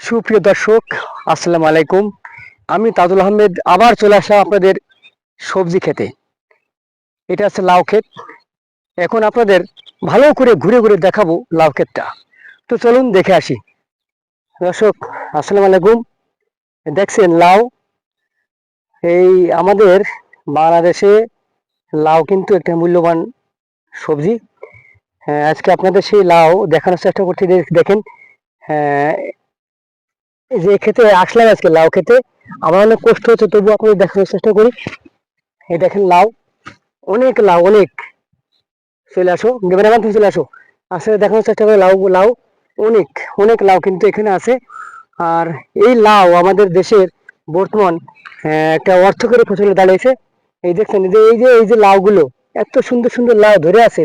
সুপ্রিয় দর্শক আসসালামু আলাইকুম। আমি তাজুল আহমেদ আবার চলে আসলাম আপনাদের সবজি খেতে। এটা হচ্ছে লাউ ক্ষেত। এখন আপনাদের ভালো করে ঘুরে ঘুরে দেখাবো লাউ ক্ষেতটা। তো চলুন দেখে আসি। দর্শক আসসালামু আলাইকুম। দেখছেন লাউ? এই আমাদের বাংলাদেশে লাউ কিন্তু একটা মূল্যবান সবজি। হ্যাঁ, আজকে আপনাদের সেই লাউ দেখানোর চেষ্টা করছি। দেখ- দেখেন হ্যাঁ, যে খেতে আসলাম আজকে, লাউ খেতে আমার অনেক কষ্ট হচ্ছে, তবু আপনাদের দেখানোর চেষ্টা করি। এই দেখেন লাউ, অনেক লাউ, অনেক। চলে আসো, ক্যামেরাম্যান তুমি চলে আসো। আসলে দেখানোর চেষ্টা করি, লাউ লাউ, অনেক অনেক লাউ কিন্তু এখানে আছে। আর এই লাউ আমাদের দেশের বর্তমান একটা অর্থকরী ফসলে দাঁড়িয়েছে। এই দেখছেন যে, এই যে এই যে লাউগুলো, এত সুন্দর সুন্দর লাউ ধরে আছে।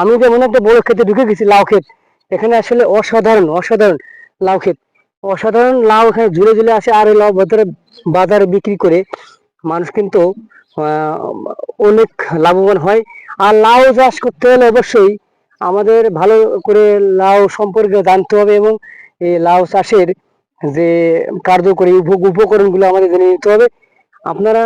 আমি যেমন একটা বড় ক্ষেতে ঢুকে গেছি, লাউ ক্ষেত। এখানে আসলে অসাধারণ অসাধারণ লাউ ক্ষেত। অসাধারণ লাউ এখানে ঝুলে ঝুলে আসে আর লাউ বাজারে বাজারে বিক্রি করে মানুষ কিন্তু অনেক লাভবান হয়। আর লাউ চাষ করতে হলে অবশ্যই আমাদের ভালো করে লাউ সম্পর্কে জানতে হবে এবং এই লাউ চাষের যে কার্যকরী উপ- উপকরণগুলো আমাদের জেনে নিতে হবে। আপনারা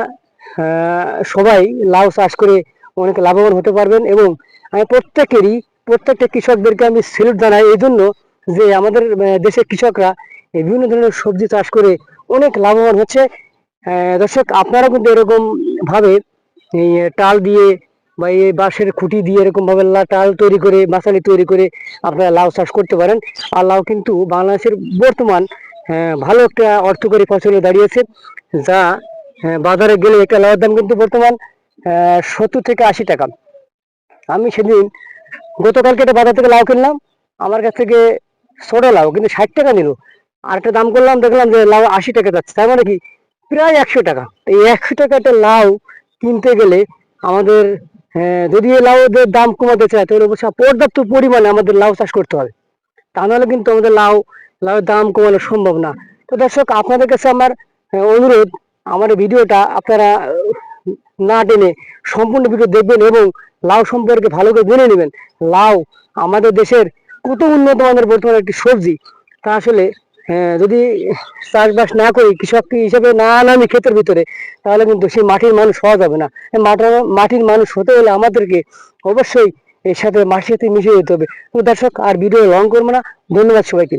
সবাই লাউ চাষ করে অনেক লাভবান হতে পারবেন এবং আমি প্রত্যেকেরই প্রত্যেকটা কৃষকদেরকে আমি স্যালুট জানাই। এই জন্য যে আমাদের দেশের কৃষকরা বিভিন্ন ধরনের সবজি চাষ করে অনেক লাভবান হচ্ছে। দর্শক আপনারা কিন্তু এরকম ভাবে এই টাল দিয়ে বা এই বাঁশের খুঁটি দিয়ে এরকম ভাবে টাল তৈরি করে মাসালি তৈরি করে আপনারা লাউ চাষ করতে পারেন। আর লাউ কিন্তু বাংলাদেশের বর্তমান ভালো একটা অর্থকরী ফসলে দাঁড়িয়েছে, যা বাজারে গেলে একটা লাউয়ের দাম কিন্তু বর্তমান সত্তর থেকে আশি টাকা। আমি সেদিন গতকালকে একটা বাজার থেকে লাউ কিনলাম। আমার কাছ থেকে ছোট লাউ, কিন্তু ষাট টাকা নিল। আর একটা দাম করলাম দেখলাম যে লাউ আশি টাকা যাচ্ছে। তার মানে কি? প্রায় একশো টাকা। এই একশো টাকা একটা লাউ কিনতে গেলে আমাদের আহ, যদি এই লাউদের দাম কমাতে চায় তাহলে অবশ্যই পর্যাপ্ত পরিমাণে আমাদের লাউ চাষ করতে হবে। তা নাহলে কিন্তু আমাদের লাউ লাউয়ের দাম কমানো সম্ভব না। তো দর্শক আপনাদের কাছে আমার অনুরোধ আমার ভিডিওটা আপনারা না টেনে সম্পূর্ণ ভিডিও দেখবেন এবং লাউ সম্পর্কে ভালো করে জেনে নেবেন। লাউ আমাদের দেশের কত উন্নত মানের বর্তমানে একটি সবজি। তা আসলে যদি চাষবাস না করি, কৃষক হিসেবে না নামি ক্ষেতের ভিতরে, তাহলে কিন্তু সেই মাটির মানুষ হওয়া যাবে না। মাটির মাটির মানুষ হতে হলে আমাদেরকে অবশ্যই এর সাথে মাটির সাথে মিশে যেতে হবে। দর্শক, আর ভিডিও লং করব না। ধন্যবাদ সবাইকে।